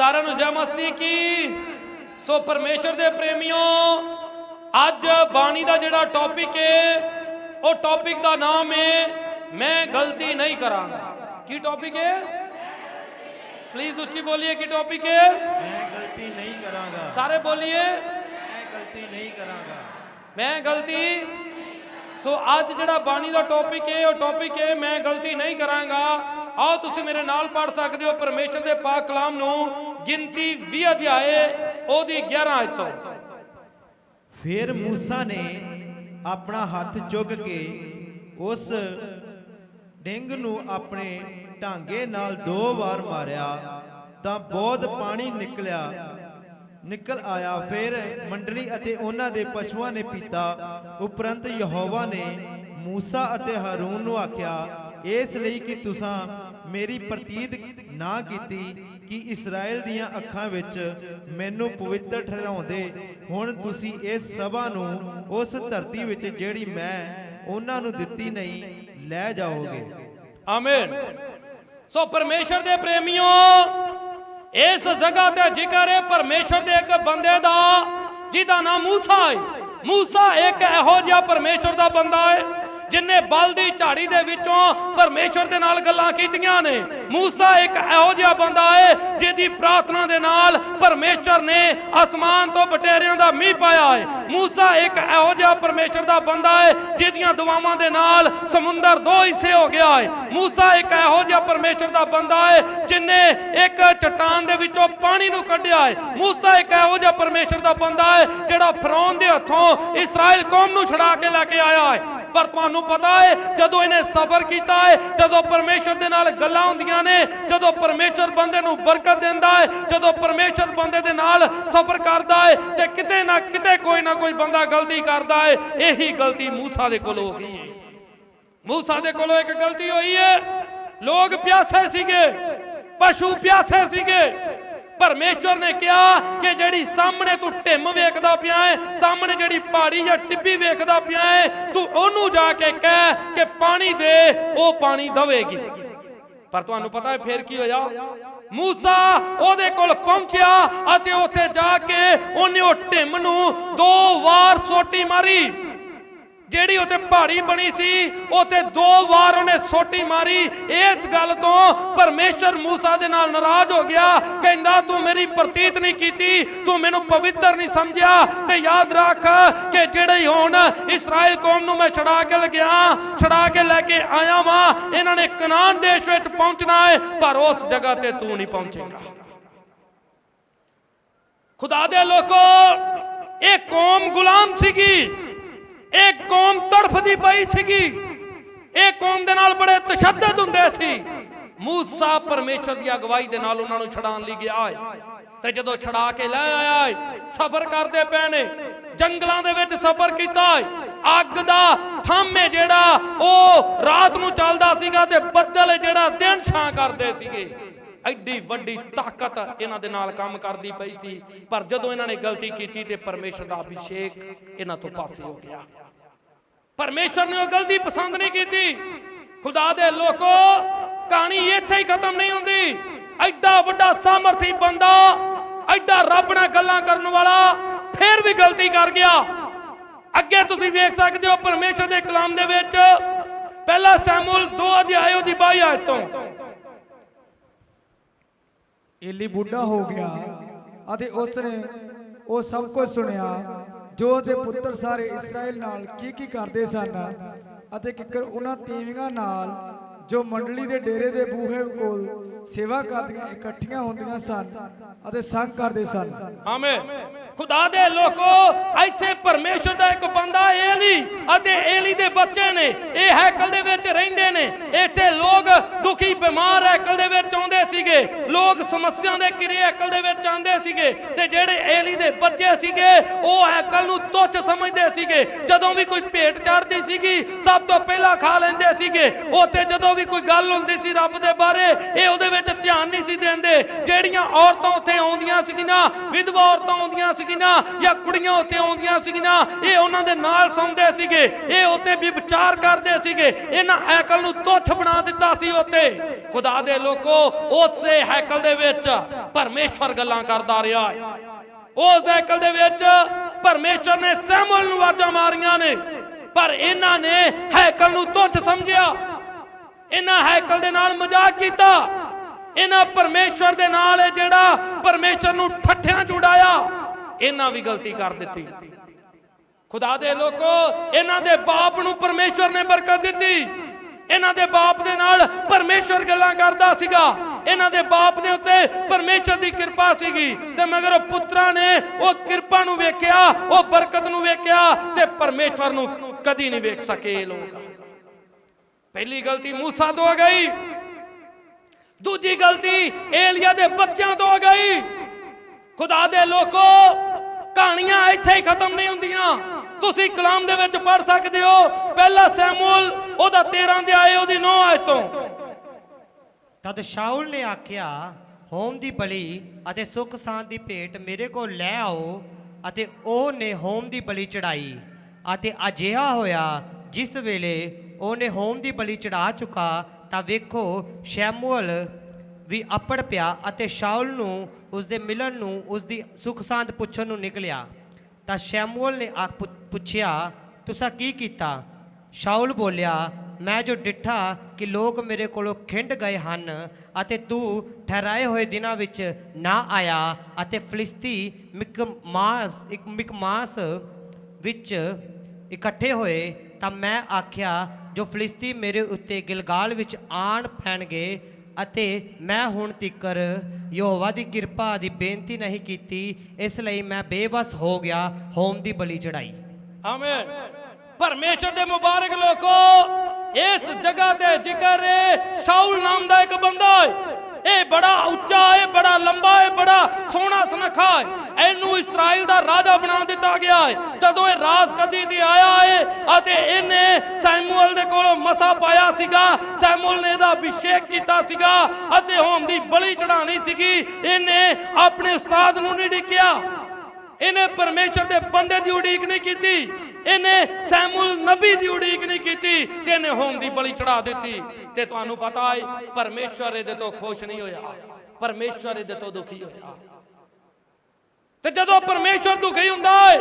ਸਾਰਿਆਂ ਨੂੰ ਜੈ ਮਸੀਹ ਕੀ? ਸੋ ਪਰਮੇਸ਼ਰ ਦੇ ਪ੍ਰੇਮੀਓ ਅੱਜ ਬਾਣੀ ਦਾ ਜਿਹੜਾ ਟੌਪਿਕ ਹੈ ਉਹ ਟੌਪਿਕ ਦਾ ਨਾਮ ਹੈ ਮੈਂ ਗਲਤੀ ਨਹੀਂ ਕਰਾਂਗਾ। ਕੀ ਟੌਪਿਕ ਹੈ ਪਲੀਜ਼ ਉੱਚੀ ਬੋਲੀਏ ਕੀ ਟੌਪਿਕ ਹੈ ਮੈਂ ਗਲਤੀ ਨਹੀਂ ਕਰਾਂਗਾ। ਸਾਰੇ ਬੋਲੀਏ। ਮੈਂ ਗਲਤੀ ਨਹੀਂ ਕਰਾਂਗਾ। ਮੈਂ ਗਲਤੀ। ਸੋ ਅੱਜ ਜਿਹੜਾ ਬਾਣੀ ਦਾ ਟੌਪਿਕ ਹੈ ਉਹ ਟੌਪਿਕ ਹੈ ਮੈਂ ਗਲਤੀ ਨਹੀਂ ਕਰਾਂਗਾ। ਆਓ ਤੁਸੀਂ ਮੇਰੇ ਨਾਲ ਪੜ ਸਕਦੇ ਹੋ ਪਰਮੇਸ਼ਰ ਦੇ ਪਾਕ ਕਲਾਮ ਨੂੰ। ਗਿਣਤੀ 20 ਅਧਿਆਏ ਉਹਦੀ 11 ਆਇਤ। ਫਿਰ ਮੂਸਾ ਨੇ ਆਪਣਾ ਹੱਥ ਚੁੱਕ ਕੇ ਉਸ ਡਿੰਗ ਨੂੰ ਆਪਣੇ ਢਾਂਗੇ ਨਾਲ ਦੋ ਵਾਰ ਮਾਰਿਆ, ਤਾਂ ਬਹੁਤ ਪਾਣੀ ਨਿਕਲਿਆ। ਨਿਕਲ ਆਇਆ, ਫਿਰ ਮੰਡਲੀ ਅਤੇ ਉਹਨਾਂ ਦੇ ਪਸ਼ੂਆਂ ਨੇ ਪੀਤਾ। ਉਪਰੰਤ ਯਹੋਵਾ ਨੇ ਮੂਸਾ ਅਤੇ ਹਾਰੂਨ ਨੂੰ ਆਖਿਆ ਇਸ ਲਈ ਕਿ ਤੁਸੀਂ ਮੇਰੀ ਪ੍ਰਤੀਤ ਨਾ ਕੀਤੀ ਕਿ ਇਸਰਾਇਲ ਦੀਆਂ ਅੱਖਾਂ ਵਿੱਚ ਮੈਨੂੰ ਪਵਿੱਤਰ ਠਹਿਰਾਉਂਦੇ। ਹੁਣ ਤੁਸੀਂ ਇਸ ਸਭਾ ਨੂੰ ਉਸ ਧਰਤੀ ਵਿੱਚ ਜਿਹੜੀ ਮੈਂ ਉਹਨਾਂ ਨੂੰ ਦਿੱਤੀ ਨਹੀਂ, ਲੈ ਜਾਓਗੇ। ਆਮੀਨ। ਸੋ ਪਰਮੇਸ਼ਰ ਦੇ ਪ੍ਰੇਮੀਓ, ਇਸ ਜਗ੍ਹਾ ਤੇ ਜ਼ਿਕਰ ਹੈ ਪਰਮੇਸ਼ਰ ਦੇ ਇੱਕ ਬੰਦੇ ਦਾ, ਜਿਹਦਾ ਨਾਮ ਮੂਸਾ ਹੈ। ਮੂਸਾ ਇੱਕ ਇਹੋ ਜਿਹਾ ਪਰਮੇਸ਼ਰ ਦਾ ਬੰਦਾ ਹੈ। ਜਿਨੇ ਬਲ ਦੀ ਝਾੜੀ ਦੇ ਵਿੱਚੋਂ ਪਰਮੇਸ਼ਰ ਦੇ ਨਾਲ ਗੱਲਾਂ ਕੀਤੀਆਂ ਨੇ। ਮੂਸਾ ਇੱਕ ਇਹੋ ਜਿਹਾ ਬੰਦਾ ਹੈ ਜਿਹਦੀ ਪ੍ਰਾਰਥਨਾ ਦੇ ਨਾਲ ਪਰਮੇਸ਼ਰ ਨੇ ਅਸਮਾਨ ਤੋਂ ਬਟੇਰਿਆਂ ਦਾ ਮੀਂਹ ਪਾਇਆ ਹੈ ਮੂਸਾ ਇੱਕ ਇਹੋ ਜਿਹਾ ਪਰਮੇਸ਼ਰ ਦਾ ਬੰਦਾ ਹੈ ਜਿਹਦੀਆਂ ਦੁਆਵਾਂ ਦੇ ਨਾਲ ਸਮੁੰਦਰ ਦੋ ਹਿੱਸੇ ਹੋ ਗਿਆ ਹੈ ਮੂਸਾ ਇੱਕ ਇਹੋ ਜਿਹਾ ਪਰਮੇਸ਼ਰ ਦਾ ਬੰਦਾ ਹੈ ਜਿਨੇ ਇੱਕ ਚਟਾਨ ਦੇ ਵਿੱਚੋਂ ਪਾਣੀ ਨੂੰ ਕੱਢਿਆ ਹੈ ਮੂਸਾ ਇੱਕ ਇਹੋ ਜਿਹਾ ਪਰਮੇਸ਼ਰ ਦਾ ਬੰਦਾ ਹੈ ਜਿਹੜਾ ਫਰੌਨ ਦੇ ਹੱਥੋਂ ਇਸਰਾਇਲ ਕੌਮ ਨੂੰ ਛੁਡਾ ਕੇ ਲੈ ਕੇ ਆਇਆ ਹੈ ਪਰ ਤੁਹਾਨੂੰ ਪਤਾ ਹੈ, ਜਦੋਂ ਇਹਨੇ ਸਬਰ ਕੀਤਾ ਹੈ, ਜਦੋਂ ਪਰਮੇਸ਼ਰ ਦੇ ਨਾਲ ਗੱਲਾਂ ਹੁੰਦੀਆਂ ਨੇ, ਜਦੋਂ ਪਰਮੇਸ਼ਰ ਬੰਦੇ ਨੂੰ ਬਰਕਤ ਦਿੰਦਾ ਹੈ, ਜਦੋਂ ਪਰਮੇਸ਼ਰ ਬੰਦੇ ਦੇ ਨਾਲ ਸਬਰ ਕਰਦਾ ਹੈ ਤੇ ਕਿਤੇ ਨਾ ਕਿਤੇ ਕੋਈ ਨਾ ਕੋਈ ਬੰਦਾ ਗਲਤੀ ਕਰਦਾ ਹੈ, ਇਹੀ ਗਲਤੀ ਮੂਸਾ ਦੇ ਕੋਲ ਹੋ ਗਈ ਹੈ। ਮੂਸਾ ਦੇ ਕੋਲੋਂ ਇੱਕ ਗਲਤੀ ਹੋਈ ਹੈ। ਲੋਕ ਪਿਆਸੇ ਸੀਗੇ, ਪਸ਼ੂ ਪਿਆਸੇ ਸੀਗੇ। ਪਰਮੇਸ਼ਵਰ ਨੇ ਕਿਹਾ ਕਿ ਜਿਹੜੀ ਸਾਹਮਣੇ ਤੂੰ ਢਿੰਮ ਵੇਖਦਾ ਪਿਆ ਹੈ ਸਾਹਮਣੇ ਜਿਹੜੀ ਪਹਾੜੀ ਜਾਂ ਟਿੱਬੀ ਵੇਖਦਾ ਪਿਆ ਹੈ ਤੂੰ ਉਹਨੂੰ ਜਾ ਕੇ ਕਹਿ ਕਿ ਪਾਣੀ ਦੇ, ਉਹ ਪਾਣੀ ਦਵੇਗੀ। ਪਰ ਤੁਹਾਨੂੰ ਪਤਾ ਹੈ ਫੇਰ ਕੀ ਹੋਇਆ? ਮੂਸਾ ਉਹਦੇ ਕੋਲ ਪਹੁੰਚਿਆ ਅਤੇ ਉੱਥੇ ਜਾ ਕੇ ਉਹਨੇ ਉਹ ਢਿੰਮ ਨੂੰ ਦੋ ਵਾਰ ਸੋਟੀ ਮਾਰੀ। ਜਿਹੜੀ ਉਤੇ ਪਹਾੜੀ ਬਣੀ ਸੀ ਉਤੇ ਦੋ ਵਾਰ ਉਹਨੇ ਸੋਟੀ ਮਾਰੀ। ਇਸ ਗੱਲ ਤੋਂ ਪਰਮੇਸ਼ਰ ਮੂਸਾ ਦੇ ਨਾਲ ਨਾਰਾਜ਼ ਹੋ ਗਿਆ, ਕਹਿੰਦਾ, ਤੂੰ ਮੇਰੀ ਪ੍ਰਤੀਤ ਨਹੀਂ ਕੀਤੀ, ਤੂੰ ਮੈਨੂੰ ਪਵਿੱਤਰ ਨਹੀਂ ਸਮਝਿਆ ਤੇ ਯਾਦ ਰੱਖ ਕਿ ਜਿਹੜੇ ਹੁਣ ਇਸਰਾਇਲ ਕੌਮ ਨੂੰ ਮੈਂ ਛੜਾ ਕੇ ਲਗਿਆ ਛੜਾ ਕੇ ਲੈ ਕੇ ਆਇਆ ਵਾਂ, ਇਹਨਾਂ ਨੇ ਕਨਾਨ ਦੇਸ਼ ਵਿੱਚ ਪਹੁੰਚਣਾ ਹੈ, ਪਰ ਉਸ ਜਗ੍ਹਾ ਤੇ ਤੂੰ ਨਹੀਂ ਪਹੁੰਚੇਗਾ। ਖੁਦਾ ਦੇ ਲੋਕੋ, ਇਹ ਕੌਮ ਗੁਲਾਮ ਸੀਗੀ। ਇਹ ਕੌਮ ਤੜਫਦੀ ਪਈ ਸੀਗੀ। ਇਹ ਕੌਮ ਦੇ ਨਾਲ ਬੜੇ ਤਸ਼ੱਦਦ ਹੁੰਦੇ ਸੀ। ਮੂਸਾ ਪਰਮੇਸ਼ਰ ਦੀ ਅਗਵਾਈ ਦੇ ਨਾਲ ਉਹਨਾਂ ਨੂੰ ਛਡਾਉਣ ਲਈ ਗਿਆ ਹੈ ਤੇ ਜਦੋਂ ਛਡਾ ਕੇ ਲੈ ਆਇਆ ਸਫ਼ਰ ਕਰਦੇ ਪਏ ਨੇ। ਜੰਗਲਾਂ ਦੇ ਵਿੱਚ ਸਫ਼ਰ ਕੀਤਾ ਅੱਗ ਦਾ ਥਾਮੇ ਜਿਹੜਾ ਉਹ ਰਾਤ ਨੂੰ ਚੱਲਦਾ ਸੀਗਾ ਤੇ ਬੱਦਲ ਜਿਹੜਾ ਦਿਨ ਛਾਂ ਕਰਦੇ ਸੀਗੇ। ਐਡੀ ਵੱਡੀ ਤਾਕਤ ਇਹਨਾਂ ਦੇ ਨਾਲ ਕੰਮ ਕਰਦੀ ਪਈ ਸੀ। ਪਰ ਜਦੋਂ ਇਹਨਾਂ ਨੇ ਗਲਤੀ ਕੀਤੀ ਤੇ ਪਰਮੇਸ਼ਰ ਦਾ ਅਭਿਸ਼ੇਕ ਇਹਨਾਂ ਤੋਂ ਪਾਸੇ ਹੋ ਗਿਆ। ਪਰਮੇਸ਼ਰ ਨੇ ਉਹ ਗਲਤੀ ਪਸੰਦ ਨਹੀਂ ਕੀਤੀ। ਖੁਦਾ ਦੇ ਲੋਕੋ, ਕਹਾਣੀ ਇੱਥੇ ਹੀ ਖਤਮ ਨਹੀਂ ਹੁੰਦੀ। ਐਡਾ ਵੱਡਾ ਸਾਮਰਥੀ ਬੰਦਾ, ਐਡਾ ਰੱਬ ਨਾਲ ਗੱਲਾਂ ਕਰਨ ਵਾਲਾ, ਫੇਰ ਵੀ ਗਲਤੀ ਕਰ ਗਿਆ। ਅੱਗੇ ਤੁਸੀਂ ਵੇਖ ਸਕਦੇ ਹੋ ਪਰਮੇਸ਼ਰ ਦੇ ਕਲਾਮ ਦੇ ਵਿੱਚ, ਪਹਿਲਾ ਸੈਮੂਅਲ 2 ਅਧਿਆਇ ਦੀ 22 ਆਇਤ ਤੋਂ। ਏਲੀ ਬੁੱਢਾ ਹੋ ਗਿਆ ਅਤੇ ਉਸ ਨੇ ਉਹ ਸਭ ਕੁਝ ਸੁਣਿਆ। ਜੋ ਉਹਦੇ ਪੁੱਤਰ ਸਾਰੇ ਇਸਰਾਇਲ ਨਾਲ ਕੀ ਕੀ ਕਰਦੇ ਸਨ ਅਤੇ ਕਿੱਕਰ ਉਹਨਾਂ ਤੀਵੀਆਂ ਨਾਲ ਜੋ ਮੰਡਲੀ ਦੇ ਡੇਰੇ ਦੇ ਬੂਹੇ ਕੋਲ ਸੇਵਾ ਕਰਦੀਆਂ, ਇਕੱਠੀਆਂ ਹੁੰਦੀਆਂ ਸਨ ਅਤੇ ਸੰਗ ਕਰਦੇ ਸਨ। ਆਮੀਨ। ਖੁਦਾ ਦੇ ਲੋਕੋ, ਇੱਥੇ ਪਰਮੇਸ਼ਰ ਦਾ ਇੱਕ ਬੰਦਾ ਏਲੀ ਅਤੇ ਏਲੀ ਦੇ ਬੱਚੇ ਨੇ, ਇਹ ਹੈਕਲ ਦੇ ਵਿੱਚ ਰਹਿੰਦੇ ਨੇ। ਇੱਥੇ ਲੋਕ ਦੁਖੀ, ਬਿਮਾਰ ਹੈਕਲ ਦੇ ਵਿੱਚ ਆਉਂਦੇ ਸੀਗੇ। ਲੋਕ ਸਮੱਸਿਆ ਦੇ ਕਿਰੇ ਹੈਕਲ ਦੇ ਵਿੱਚ ਆਉਂਦੇ ਸੀਗੇ। ਤੇ ਜਿਹੜੇ ਏਲੀ ਦੇ ਬੱਚੇ ਸੀਗੇ, ਉਹ ਹੈਕਲ ਨੂੰ ਤੁੱਛ ਸਮਝਦੇ ਸੀਗੇ। ਜਦੋਂ ਵੀ ਕੋਈ ਭੇਟ ਚੜਦੀ ਸੀਗੀ, ਸਭ ਤੋਂ ਪਹਿਲਾਂ ਖਾ ਲੈਂਦੇ ਸੀਗੇ। ਉੱਥੇ ਜਦੋਂ ਵੀ ਕੋਈ ਗੱਲ ਹੁੰਦੀ ਸੀ ਰੱਬ ਦੇ ਬਾਰੇ, ਇਹ ਉਹਦੇ ਵਿੱਚ ਧਿਆਨ ਨਹੀਂ ਸੀ ਦਿੰਦੇ। ਜਿਹੜੀਆਂ ਔਰਤਾਂ ਉੱਥੇ ਆਉਂਦੀਆਂ ਸੀਗੀਆਂ, ਵਿਧਵਾ ਔਰਤਾਂ ਆਉਂਦੀਆਂ ਸੀਗੀਆਂ ਜਾਂ ਕੁੜੀਆਂ ਉੱਥੇ ਆਉਂਦੀਆਂ ਸੀਗੀਆਂ, ਇਹ ਉਹਨਾਂ ਦੇ ਨਾਲ ਸੌਂਦੇ ਸੀਗੇ। ਇਹ ਉੱਤੇ ਵੀ ਵਿਚਾਰ ਕਰਦੇ ਸੀਗੇ। ਇਹਨਾਂ ਹੈਕਲ ਨੂੰ ਤੁੱਛ ਬਣਾ ਦਿੱਤਾ ਸੀ ਉੱਤੇ। ਖੁਦਾ ਦੇ ਲੋਕੋ, ਉਸੇ ਹੈਕਲ ਦੇ ਵਿੱਚ ਪਰਮੇਸ਼ਵਰ ਗੱਲਾਂ ਕਰਦਾ ਰਿਹਾ ਹੈ। ਉਸ ਹੈਕਲ ਦੇ ਵਿੱਚ ਪਰਮੇਸ਼ਵਰ ਨੇ ਸੈਮੂਅਲ ਨੂੰ ਆਵਾਜ਼ਾਂ ਮਾਰੀਆਂ ਨੇ। ਪਰ ਇਹਨਾਂ ਨੇ ਹੈਕਲ ਨੂੰ ਤੁੱਛ ਸਮਝਿਆ। ਇਹਨਾਂ ਹੈਕਲ ਦੇ ਨਾਲ ਮਜ਼ਾਕ ਕੀਤਾ। ਇਹਨਾਂ ਪਰਮੇਸ਼ਵਰ ਦੇ ਨਾਲ ਇਹ ਜਿਹੜਾ ਪਰਮੇਸ਼ਵਰ ਨੂੰ ਠੱਠਿਆਂ ਚ ਇਹਨਾਂ ਵੀ ਗਲਤੀ ਕਰ ਦਿੱਤੀ। ਖੁਦਾ ਦੇ ਲੋਕੋ, ਇਹਨਾਂ ਦੇ ਬਾਪ ਨੂੰ ਪਰਮੇਸ਼ਵਰ ਨੇ ਬਰਕਤ ਦਿੱਤੀ। ਇਹਨਾਂ ਦੇ ਬਾਪ ਦੇ ਨਾਲ ਪਰਮੇਸ਼ਵਰ ਗੱਲਾਂ ਕਰਦਾ ਸੀਗਾ। ਇਹਨਾਂ ਦੇ ਬਾਪ ਦੇ ਉੱਤੇ ਪਰਮੇਸ਼ਵਰ ਦੀ ਕਿਰਪਾ ਸੀਗੀ। ਤੇ ਮਗਰ ਉਹ ਪੁੱਤਰਾਂ ਨੇ ਉਹ ਕਿਰਪਾ ਨੂੰ ਵੇਖਿਆ, ਉਹ ਬਰਕਤ ਨੂੰ ਵੇਖਿਆ ਤੇ ਪਰਮੇਸ਼ਵਰ ਨੂੰ ਕਦੀ ਨਹੀਂ ਵੇਖ ਸਕੇ ਇਹ ਲੋਕ। ਪਹਿਲੀ ਗਲਤੀ ਮੂਸਾ ਤੋਂ ਆ ਗਈ। ਦੂਜੀ ਗਲਤੀ ਏਲੀਆ ਦੇ ਬੱਚਿਆਂ ਤੋਂ ਆ ਗਈ। ਖੁਦਾ ਦੇ ਲੋਕੋ, ਕਹਾਣੀਆਂ ਇੱਥੇ ਹੀ ਖਤਮ ਨਹੀਂ ਹੁੰਦੀਆਂ। ਤੁਸੀਂ ਕਲਾਮ ਦੇ ਵਿੱਚ ਪੜ ਸਕਦੇ ਹੋ। ਪਹਿਲਾ ਸੈਮੂਅਲ, ਉਹਦਾ 13 ਅਧਿਆਏ ਉਹਦੀ 9 ਆਇਤ ਤੋਂ। ਤਦ ਸ਼ਾਉਲ ਨੇ ਆਖਿਆ, ਹੋਮ ਦੀ ਬਲੀ ਅਤੇ ਸੁਖ ਸਾਂਤ ਦੀ ਭੇਟ ਮੇਰੇ ਕੋਲ ਲੈ ਆਓ। ਅਤੇ ਉਹ ਨੇ ਹੋਮ ਦੀ ਬਲੀ ਚੜਾਈ ਅਤੇ ਅਜਿਹਾ ਹੋਇਆ, ਜਿਸ ਵੇਲੇ ਉਹਨੇ ਹੋਮ ਦੀ ਬਲੀ ਚੜਾ ਚੁੱਕਾ, ਤਾਂ ਵੇਖੋ ਸ਼ੈਮੂਅਲ ਵੀ ਅੱਪੜ ਪਿਆ ਅਤੇ ਸ਼ਾਉਲ ਨੂੰ ਉਸ ਦੇ ਮਿਲਣ ਨੂੰ ਉਸ ਦੀ ਸੁਖ ਸਾਂਦ ਪੁੱਛਣ ਨੂੰ ਨਿਕਲਿਆ। ਤਾਂ ਸ਼ੈਮੂਅਲ ਨੇ ਆ ਪੁੱਛਿਆ, ਤੁਸੀਂ ਕੀ ਕੀਤਾ? ਸ਼ਾਉਲ ਬੋਲਿਆ, ਮੈਂ ਜੋ ਡਿੱਠਾ ਕਿ ਲੋਕ ਮੇਰੇ ਕੋਲੋਂ ਖਿੰਡ ਗਏ ਹਨ ਅਤੇ ਤੂੰ ਠਹਿਰਾਏ ਹੋਏ ਦਿਨਾਂ ਵਿੱਚ ਨਾ ਆਇਆ ਅਤੇ ਫਲਿਸਤੀ ਮਿਕਮਾਸ, ਇੱਕ ਮਿਕਮਾਸ ਵਿੱਚ ਇਕੱਠੇ ਹੋਏ, ਤਾਂ ਮੈਂ ਆਖਿਆ, ਜੋ ਫਲਿਸਤੀ ਮੇਰੇ ਉੱਤੇ ਗਿਲਗਾਲ ਵਿੱਚ ਆਣ ਪੈਣਗੇ ਅਤੇ ਮੈਂ ਹੁਣ ਤੀਕਰ ਯਹੋਵਾ ਦੀ ਕਿਰਪਾ ਦੀ ਬੇਨਤੀ ਨਹੀਂ ਕੀਤੀ, ਇਸ ਲਈ ਮੈਂ ਬੇਵਸ ਹੋ ਗਿਆ, ਹੋਮ ਦੀ ਬਲੀ ਚੜਾਈ। ਆਮੀਨ। ਪਰਮੇਸ਼ਰ ਦੇ ਮੁਬਾਰਕ ਲੋਕੋ, ਇਸ ਜਗ੍ਹਾ ਤੇ ਜ਼ਿਕਰ ਹੈ ਸ਼ਾਉਲ ਨਾਮ ਦਾ ਇੱਕ ਬੰਦਾ ਹੈ ਇਹ ਬੜਾ ਉੱਚਾ ਹੈ ਬੜਾ ਲੰਬਾ ਹੈ ਬੜਾ ਸੋਹਣਾ ਸੁਨੱਖਾ ਹੈ। ਇਹਨੂੰ ਇਸਰਾਇਲ ਦਾ ਰਾਜਾ ਬਣਾ ਦਿੱਤਾ ਗਿਆ ਹੈ। ਜਦੋਂ ਇਹ ਰਾਜ ਕਦੀ ਤੇ ਆਇਆ ਹੈ ਅਤੇ ਇਹਨੇ ਸੈਮੂਅਲ ਦੇ ਕੋਲੋਂ ਮਸਾ ਪਾਇਆ ਸੀਗਾ, ਸੈਮੂਅਲ ਨੇ ਇਹਦਾ ਅਭਿਸ਼ੇਕ ਕੀਤਾ ਸੀਗਾ ਅਤੇ ਹੋਮ ਦੀ ਬਲੀ ਚੜਾਣੀ ਸੀਗੀ, ਇਹਨੇ ਆਪਣੇ ਉਸਤਾਦ ਨੂੰ ਨਹੀਂ ਡਿੱਕਿਆ ਇਹਨੇ ਪਰਮੇਸ਼ਰ ਦੇ ਬੰਦੇ ਦੀ ਉਡੀਕ ਨਹੀਂ ਕੀਤੀ। ਇਹਨੇ ਸੈਮੂਅਲ ਨਬੀ ਦੀ ਉਡੀਕ ਨਹੀਂ ਕੀਤੀ ਤੇ ਇਹਨੇ ਹੋਮ ਦੀ ਬਲੀ ਚੜਾ ਦਿੱਤੀ। ਤੇ ਤੁਹਾਨੂੰ ਪਤਾ ਹੈ ਪਰਮੇਸ਼ਰ ਇਹਦੇ ਤੋਂ ਖੁਸ਼ ਨਹੀਂ ਹੋਇਆ। ਪਰਮੇਸ਼ਰ ਇਹਦੇ ਤੋਂ ਦੁਖੀ ਹੋਇਆ। ਤੇ ਜਦੋਂ ਪਰਮੇਸ਼ਰ ਦੁਖੀ ਹੁੰਦਾ ਹੈ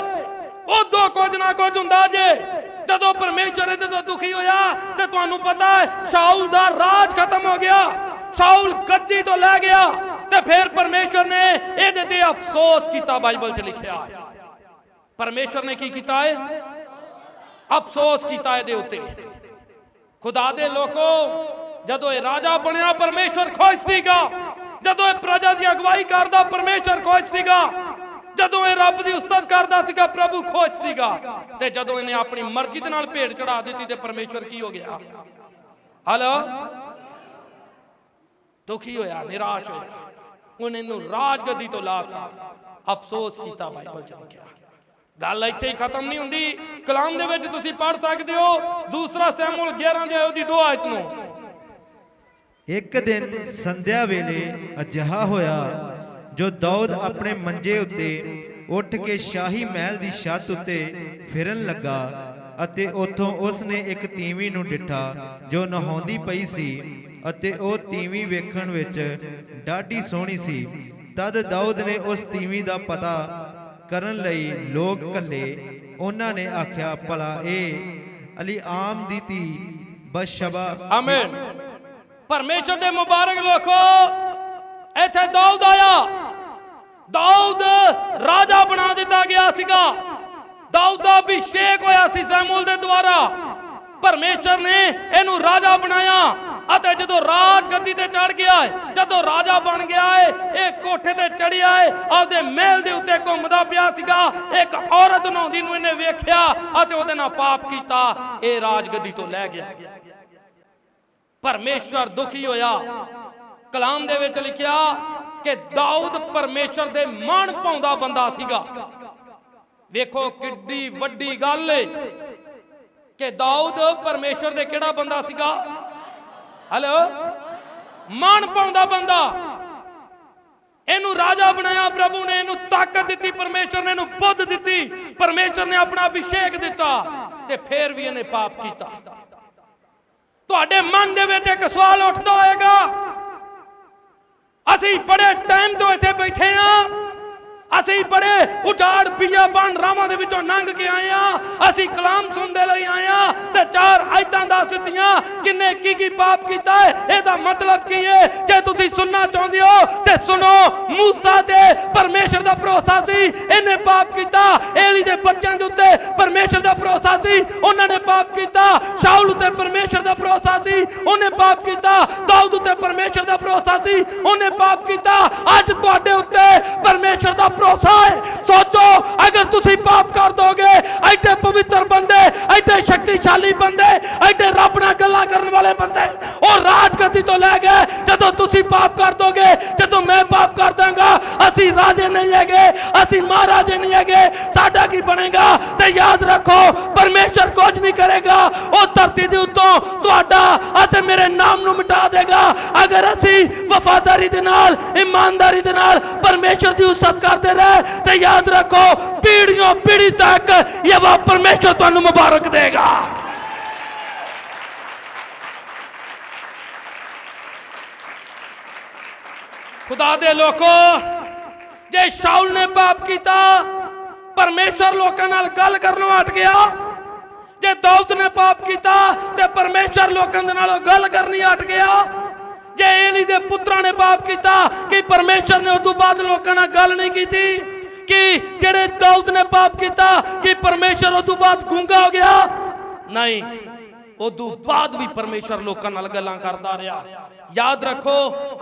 ਉਦੋਂ ਕੁਝ ਨਾ ਕੁਝ ਹੁੰਦਾ ਜੇ। ਜਦੋਂ ਪਰਮੇਸ਼ਰ ਇਹਦੇ ਤੋਂ ਦੁਖੀ ਹੋਇਆ, ਤੇ ਤੁਹਾਨੂੰ ਪਤਾ ਹੈ ਸ਼ਾਉਲ ਦਾ ਰਾਜ ਖਤਮ ਹੋ ਗਿਆ। ਸ਼ਾਉਲ ਗੱਦੀ ਤੋਂ ਲੈ ਗਿਆ। ਤੇ ਫਿਰ ਪਰਮੇਸ਼ਰ ਨੇ ਇਹਦੇ ਤੇ ਅਫਸੋਸ ਕੀਤਾ, ਬਾਈਬਲ 'ਚ ਲਿਖਿਆ ਹੈ ਪਰਮੇਸ਼ਰ ਨੇ ਕੀ ਕੀਤਾ ਹੈ ਅਫਸੋਸ ਕੀਤਾ ਇਹਦੇ ਉੱਤੇ। ਖੁਦਾ ਦੇ ਲੋਕੋ, ਜਦੋਂ ਇਹ ਰਾਜਾ ਬਣਿਆ ਪਰਮੇਸ਼ਰ ਖੁਸ਼ ਸੀਗਾ। ਜਦੋਂ ਇਹ ਪ੍ਰਜਾ ਦੀ ਅਗਵਾਈ ਕਰਦਾ ਪਰਮੇਸ਼ਰ ਖੁਸ਼ ਸੀਗਾ। ਜਦੋਂ ਇਹ ਰੱਬ ਦੀ ਉਸਤਤ ਕਰਦਾ ਸੀਗਾ, ਪ੍ਰਭੂ ਖੁਸ਼ ਸੀਗਾ। ਤੇ ਜਦੋਂ ਇਹਨੇ ਆਪਣੀ ਮਰਜ਼ੀ ਦੇ ਨਾਲ ਭੇਡ ਚੜਾ ਦਿੱਤੀ ਤੇ ਪਰਮੇਸ਼ਰ ਕੀ ਹੋ ਗਿਆ? ਹਲੋ? ਦੁਖੀ ਹੋਇਆ, ਨਿਰਾਸ਼ ਹੋਇਆ। ਉਹਨੇ ਇਹਨੂੰ ਰਾਜਗਦੀ ਤੋਂ ਲਾਤਾ। ਅਫਸੋਸ ਕੀਤਾ ਬਾਈਬਲ ਚ ਲਿਖਿਆ। ਗੱਲ ਇੱਥੇ ਹੀ ਖਤਮ ਨਹੀਂ ਹੁੰਦੀ। ਕਲਾਮ ਦੇ ਵਿੱਚ ਤੁਸੀਂ ਪੜ੍ਹ ਸਕਦੇ ਹੋ, ਦੂਸਰਾ ਸੈਮੂਅਲ 11 ਦੇ ਉਹਦੀ ਦੋ ਆਇਤ ਨੂੰ। ਇੱਕ ਦਿਨ ਸੰਧਿਆ ਵੇਲੇ ਅਜਿਹਾ ਹੋਇਆ, ਜੋ ਦਾਊਦ ਆਪਣੇ ਮੰਜੇ ਉੱਤੇ ਉੱਠ ਕੇ ਸ਼ਾਹੀ ਮਹਿਲ ਦੀ ਛੱਤ ਉੱਤੇ ਫਿਰਨ ਲੱਗਾ ਅਤੇ ਉੱਥੋਂ ਉਸ ਨੇ ਇੱਕ ਤੀਵੀ ਨੂੰ ਡਿੱਠਾ, ਜੋ ਨਹਾਉਂਦੀ ਪਈ ਸੀ ਅਤੇ ਉਹ ਤੀਵੀਂ ਵੇਖਣ ਵਿੱਚ ਡਾਢੀ ਸੋਹਣੀ ਸੀ। ਤਦ ਦਾਊਦ ਨੇ ਉਸ ਤੀਵੀ ਦਾ ਪਤਾ ਕਰਨ ਲਈ ਲੋਕ ਕੱਲੇ ਉਹਨਾਂ ਨੇ ਆਖਿਆ, ਭਲਾ ਇਹ ਅਲੀ ਆਮ ਦੀ ਧੀ ਬਸ਼ਬਾ। ਆਮੀਨ। ਪਰਮੇਸ਼ਰ ਦੇ ਮੁਬਾਰਕ ਲੋਕੋ, ਇੱਥੇ ਦਾਊਦ ਆਇਆ। ਦਾਊਦ ਰਾਜਾ ਬਣਾ ਦਿੱਤਾ ਗਿਆ ਸੀਗਾ। ਦਾਊਦ ਦਾ ਅਭਿਸ਼ੇਕ ਹੋਇਆ ਸੀ ਸੈਮੂਅਲ ਦੇ ਦੁਆਰਾ। ਪਰਮੇਸ਼ਰ ਨੇ ਇਹਨੂੰ ਰਾਜਾ ਬਣਾਇਆ। ਅਤੇ ਜਦੋਂ ਰਾਜ ਗੱਦੀ ਤੇ ਚੜ ਗਿਆ ਹੈ ਜਦੋਂ ਰਾਜਾ ਬਣ ਗਿਆ ਹੈ ਇਹ ਕੋਠੇ ਤੇ ਚੜਿਆ ਹੈ ਆਪਦੇ ਮਹਿਲ ਦੇ ਉੱਤੇ ਘੁੰਮਦਾ ਪਿਆ ਸੀਗਾ। ਇੱਕ ਔਰਤ ਨਹਾਉਂਦੀ ਨੂੰ ਇਹਨੇ ਵੇਖਿਆ ਅਤੇ ਉਹਦੇ ਨਾਲ ਪਾਪ ਕੀਤਾ। ਇਹ ਰਾਜ ਗੱਦੀ ਤੋਂ ਲੈ ਗਿਆ। ਪਰਮੇਸ਼ਵਰ ਦੁਖੀ ਹੋਇਆ। ਕਲਾਮ ਦੇ ਵਿੱਚ ਲਿਖਿਆ ਕਿ ਦਾਊਦ ਪਰਮੇਸ਼ਰ ਦੇ ਮਾਣ ਪਾਉਂਦਾ ਬੰਦਾ ਸੀਗਾ। ਵੇਖੋ ਕਿੱਡੀ ਵੱਡੀ ਗੱਲ ਏ ਕਿ ਦਾਊਦ ਪਰਮੇਸ਼ਰ ਦੇ ਕਿਹੜਾ ਬੰਦਾ ਸੀਗਾ? ਹਲੋ ਮਾਣ ਪਾਉਂਦਾ ਬੰਦਾ। ਇਹਨੂੰ ਰਾਜਾ ਬਣਾਇਆ, ਪ੍ਰਭੂ ਨੇ ਇਹਨੂੰ ਤਾਕਤ ਦਿੱਤੀ, ਪਰਮੇਸ਼ਰ ਨੇ ਇਹਨੂੰ ਬੁੱਧ ਦਿੱਤੀ, ਪਰਮੇਸ਼ਰ ਨੇ ਆਪਣਾ ਅਭਿਸ਼ੇਕ ਦਿੱਤਾ ਤੇ ਫੇਰ ਵੀ ਇਹਨੇ ਪਾਪ ਕੀਤਾ। ਤੁਹਾਡੇ ਮਨ ਦੇ ਵਿੱਚ ਇੱਕ ਸਵਾਲ ਉੱਠਦਾ ਹੋਏਗਾ, ਅਸੀਂ ਬੜੇ ਟਾਈਮ ਤੋਂ ਇੱਥੇ ਬੈਠੇ ਆ ਅਸੀਂ ਬੜੇ ਉਜਾੜ ਬੀਆ ਬਣ ਰਾਵਾਂ ਦੇ ਵਿੱਚੋਂ ਲੰਘ ਕੇ ਆਏ ਆ ਅਸੀਂ ਕਲਾਮ ਸੁਣਦੇ ਲਈ ਆਏ ਆ ਤੇ ਚਾਰ ਆਇਤਾਂ ਦਿੱਤੀਆਂ। ਕਿੰਨੇ ਕੀ ਕੀ ਪਾਪ ਕੀਤਾ ਹੈ ਇਹਦਾ ਮਤਲਬ ਕੀ ਹੈ ਜੇ ਤੁਸੀਂ ਸੁਣਨਾ ਚਾਹੁੰਦੇ ਹੋ ਤੇ ਸੁਣੋ, ਮੂਸਾ ਤੇ ਪਰਮੇਸ਼ਰ ਦਾ ਭਰੋਸਾ ਸੀ, ਇਹਨੇ ਪਾਪ ਕੀਤਾ। ਏਲੀ ਦੇ ਬੱਚਿਆਂ ਦੇ ਉੱਤੇ ਪਰਮੇਸ਼ਰ ਦਾ ਭਰੋਸਾ ਸੀ, ਉਹਨਾਂ ਨੇ ਪਾਪ ਕੀਤਾ। ਸ਼ਾਉਲ ਉੱਤੇ ਪਰਮੇਸ਼ਰ ਦਾ ਭਰੋਸਾ ਸੀ, ਉਹਨੇ ਪਾਪ ਕੀਤਾ। ਦਾਊਦ ਉੱਤੇ ਪਰਮੇਸ਼ਰ ਦਾ ਭਰੋਸਾ ਸੀ, ਉਹਨੇ ਪਾਪ ਕੀਤਾ। ਅੱਜ ਤੁਹਾਡੇ ਉੱਤੇ ਪਰਮੇਸ਼ਰ ਦਾ ਭਰੋਸਾ ਹੈ ਸੋਚੋ, ਅਗਰ ਤੁਸੀਂ ਪਾਪ ਕਰ ਦੋਗੇ, ਐਡੇ ਪਵਿੱਤਰ ਬੰਦੇ, ਐਡੇ ਸ਼ਕਤੀਸ਼ਾਲੀ ਬੰਦੇ, ਐਡੇ ਰੱਬ ਨਾਲ ਗੱਲਾਂ ਕਰਨ ਵਾਲੇ ਬੰਦੇ ਉਹ ਰਾਜਗੱਦੀ ਤੋਂ ਲੈ ਗਏ ਜਦੋਂ ਤੁਸੀਂ ਪਾਪ ਕਰ ਦੋਗੇ ਜਦੋਂ ਮੈਂ ਪਾਪ ਕਰ ਦਾਂਗਾ ਅਸੀਂ ਰਾਜੇ ਨਹੀਂ ਹੈਗੇ ਅਸੀਂ ਮਹਾਰਾਜੇ ਨਹੀਂ ਹੈਗੇ ਸਾਡਾ ਕੀ ਬਣੇਗਾ ਤੇ ਯਾਦ ਰੱਖੋ ਪਰਮੇਸ਼ਰ ਕੁਝ ਨਹੀਂ ਕਰੇਗਾ ਉਹ ਧਰਤੀ ਦੇ ਉੱਤੋਂ ਤੁਹਾਡਾ ਅਤੇ ਮੇਰੇ ਨਾਮ ਨੂੰ ਮਿਟਾ ਦੇਗਾ ਅਗਰ ਅਸੀਂ ਵਫਾਦਾਰੀ ਦੇ ਨਾਲ ਇਮਾਨਦਾਰੀ ਦੇ ਨਾਲ ਪਰਮੇਸ਼ਰ ਦੀ ਉਸਤ ਕਰਦੇ ਰਹੇ ਤੇ ਯਾਦ ਰੱਖੋ ਪੀੜ੍ਹੀਆਂ ਪੀੜ੍ਹੀ ਤੱਕ ਇਹ ਵਾ ਪਰਮੇਸ਼ਰ ਤੁਹਾਨੂੰ ਮੁਬਾਰਕ ਦੇਗਾ ਖੁਦਾ ਦੇ ਲੋਕੋ ਜੇ ਸ਼ਾਉਲ ਨੇ ਪਾਪ ਕੀਤਾ ਪਰਮੇਸ਼ਰ ਲੋਕਾਂ ਨਾਲ ਗੱਲ ਕਰਨੋਂ ਹਟ ਗਿਆ ਜੇ ਦਾਊਦ ਨੇ ਪਾਪ ਕੀਤਾ ਤੇ ਪਰਮੇਸ਼ਰ ਲੋਕਾਂ ਦੇ ਨਾਲ ਗੱਲ ਕਰਨੀ ਹਟ ਗਿਆ ਜੇ ਏਲੀ ਦੇ ਪੁੱਤਰਾਂ ਨੇ ਪਾਪ ਕੀਤਾ ਕਿ ਪਰਮੇਸ਼ਰ ਨੇ ਉਦੋਂ ਬਾਅਦ ਲੋਕਾਂ ਨਾਲ ਗੱਲ ਨਹੀਂ ਕੀਤੀ ਕਿ ਜਿਹੜੇ ਦਾਊਦ ਨੇ ਪਾਪ ਕੀਤਾ ਕਿ ਪਰਮੇਸ਼ਰ ਉਦੋਂ ਬਾਅਦ ਗੂੰਗਾ ਹੋ ਗਿਆ ਨਹੀਂ ਉਦੋਂ ਬਾਅਦ ਵੀ ਪਰਮੇਸ਼ਰ ਲੋਕਾਂ ਨਾਲ ਗੱਲਾਂ ਕਰਦਾ ਰਿਹਾ ਯਾਦ ਰੱਖੋ,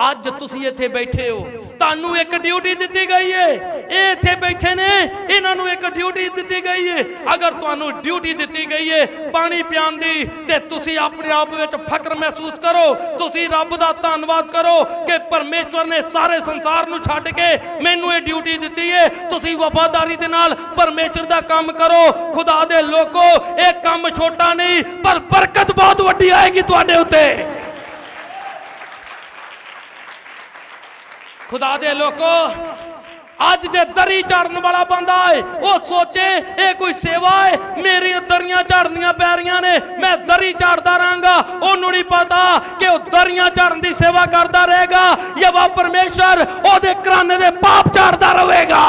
ਅੱਜ ਤੁਸੀਂ ਇੱਥੇ ਬੈਠੇ ਹੋ। ਤੁਹਾਨੂੰ ਇੱਕ ਡਿਊਟੀ ਦਿੱਤੀ ਗਈ ਏ। ਇਹ ਇੱਥੇ ਬੈਠੇ ਨੇ, ਇਹਨਾਂ ਨੂੰ ਇੱਕ ਡਿਊਟੀ ਦਿੱਤੀ ਗਈ ਏ। ਅਗਰ ਤੁਹਾਨੂੰ ਡਿਊਟੀ ਦਿੱਤੀ ਗਈ ਏ ਪਾਣੀ ਪਿਆਉਣ ਦੀ, ਤੇ ਤੁਸੀਂ ਆਪਣੇ ਆਪ ਵਿੱਚ ਫਕਰ ਮਹਿਸੂਸ ਕਰੋ। ਤੁਸੀਂ ਰੱਬ ਦਾ ਧੰਨਵਾਦ ਕਰੋ ਕਿ ਪਰਮੇਸ਼ਵਰ ਨੇ ਸਾਰੇ ਸੰਸਾਰ ਨੂੰ ਛੱਡ ਕੇ ਮੈਨੂੰ ਇਹ ਡਿਊਟੀ ਦਿੱਤੀ ਏ। ਤੁਸੀਂ ਵਫਾਦਾਰੀ ਦੇ ਨਾਲ ਪਰਮੇਸ਼ਰ ਦਾ ਕੰਮ ਕਰੋ। ਖੁਦਾ ਦੇ ਲੋਕੋ, ਇਹ ਕੰਮ ਛੋਟਾ ਨਹੀਂ, ਪਰ ਬਰਕਤ ਬਹੁਤ ਵੱਡੀ ਆਏਗੀ ਤੁਹਾਡੇ ਉੱਤੇ। ਖੁਦਾ ਦੇ ਲੋਕੋ, ਅੱਜ ਜੇ ਦਰੀ ਝਾੜਨ ਵਾਲਾ ਬੰਦਾ ਏ, ਉਹ ਸੋਚੇ, ਇਹ ਕੋਈ ਸੇਵਾ ਏ, ਮੇਰੀਆਂ ਦਰੀਆਂ ਝਾੜਨੀਆਂ ਪੈ ਰਹੀਆਂ ਨੇ, ਮੈਂ ਦਰੀ ਝਾੜਦਾ ਰਹਾਂਗਾ। ਉਹਨੂੰ ਨਹੀਂ ਪਤਾ ਕਿ ਉਹ ਦਰੀਆਂ ਝਾੜਨ ਦੀ ਸੇਵਾ ਕਰਦਾ ਰਹੇਗਾ ਜਾਂ ਪਰਮੇਸ਼ਰ ਉਹਦੇ ਕਰਾਨੇ ਦੇ ਪਾਪ ਝਾੜਦਾ ਰਹੇਗਾ।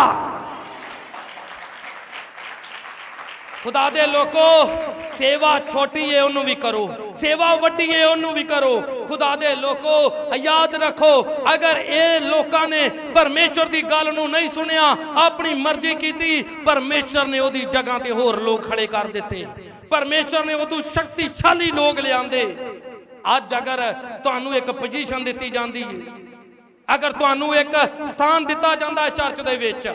ਖੁਦਾ ਦੇ ਲੋਕੋ, ਸੇਵਾ ਛੋਟੀ ਏ ਉਹਨੂੰ ਵੀ ਕਰੋ, ਸੇਵਾ ਵੱਡੀ ਏ ਉਹਨੂੰ ਵੀ ਕਰੋ। ਖੁਦਾ ਦੇ ਲੋਕੋ, ਯਾਦ ਰੱਖੋ, ਅਗਰ ਇਹ ਲੋਕਾਂ ਨੇ ਪਰਮੇਸ਼ਰ ਦੀ ਗੱਲ ਨੂੰ ਨਹੀਂ ਸੁਣਿਆ, ਆਪਣੀ ਮਰਜ਼ੀ ਕੀਤੀ ਪਰਮੇਸ਼ਰ ਨੇ ਉਹਦੀ ਜਗ੍ਹਾ ਤੇ ਹੋਰ ਲੋਕ ਖੜੇ ਕਰ ਦਿੱਤੇ। ਪਰਮੇਸ਼ਰ ਨੇ ਉਦੋਂ ਸ਼ਕਤੀਸ਼ਾਲੀ ਲੋਕ ਲਿਆਂਦੇ। ਅੱਜ ਅਗਰ ਤੁਹਾਨੂੰ ਇੱਕ ਪੋਜੀਸ਼ਨ ਦਿੱਤੀ ਜਾਂਦੀ ਹੈ ਅਗਰ ਤੁਹਾਨੂੰ ਇੱਕ ਸਥਾਨ ਦਿੱਤਾ ਜਾਂਦਾ ਹੈ ਚਰਚ ਦੇ ਵਿੱਚ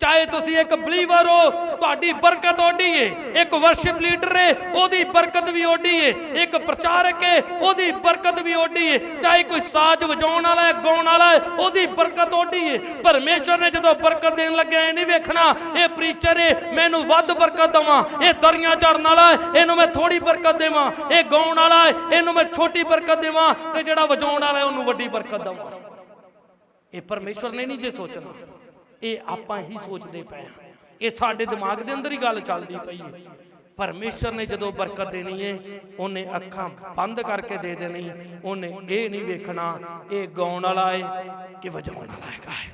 ਚਾਹੇ ਤੁਸੀਂ ਇੱਕ ਬਲੀਵਰ ਹੋ, ਤੁਹਾਡੀ ਬਰਕਤ ਓਡੀ ਏ। ਇੱਕ ਵਰਸ਼ਿਪ ਲੀਡਰ ਏ, ਉਹਦੀ ਬਰਕਤ ਵੀ ਓਡੀ ਏ। ਇੱਕ ਪ੍ਰਚਾਰਕ ਏ, ਉਹਦੀ ਬਰਕਤ ਵੀ ਓਡੀ ਏ। ਚਾਹੇ ਕੋਈ ਸਾਜ਼ ਵਜਾਉਣ ਵਾਲਾ ਹੈ ਗਾਉਣ ਵਾਲਾ ਹੈ ਉਹਦੀ ਬਰਕਤ ਓਡੀ ਏ। ਪਰਮੇਸ਼ਰ ਨੇ ਜਦੋਂ ਬਰਕਤ ਦੇਣ ਲੱਗਿਆ, ਇਹ ਨਹੀਂ ਵੇਖਣਾ, ਇਹ ਪ੍ਰੀਚਰ ਏ, ਮੈਨੂੰ ਵੱਧ ਬਰਕਤ ਦਵਾਂ। ਇਹ ਦਰੀਆਂ ਚੜਨ ਵਾਲਾ ਹੈ ਇਹਨੂੰ ਮੈਂ ਥੋੜੀ ਬਰਕਤ ਦੇਵਾਂ। ਇਹ ਗਾਉਣ ਵਾਲਾ ਹੈ ਇਹਨੂੰ ਮੈਂ ਛੋਟੀ ਬਰਕਤ ਦੇਵਾਂ ਤੇ ਜਿਹੜਾ ਵਜਾਉਣ ਵਾਲਾ ਹੈ ਉਹਨੂੰ ਵੱਡੀ ਬਰਕਤ ਦਵਾਂ। ਇਹ ਪਰਮੇਸ਼ਵਰ ਨੇ ਨਹੀਂ ਜੇ ਸੋਚਣਾ। ਇਹ ਆਪਾਂ ਹੀ ਸੋਚਦੇ ਪਏ ਹਾਂ। ਇਹ ਸਾਡੇ ਦਿਮਾਗ ਦੇ ਅੰਦਰ ਹੀ ਗੱਲ ਚੱਲਦੀ ਪਈ ਹੈ ਪਰਮੇਸ਼ਰ ਨੇ ਜਦੋਂ ਬਰਕਤ ਦੇਣੀ ਹੈ ਉਹਨੇ ਅੱਖਾਂ ਬੰਦ ਕਰਕੇ ਦੇ ਦੇਣੀ ਉਹਨੇ ਇਹ ਨਹੀਂ ਵੇਖਣਾ ਇਹ ਗਾਉਣ ਵਾਲਾ ਹੈ ਕਿ ਵਜਾਉਣ ਵਾਲਾ ਹੈਗਾ ਹੈ।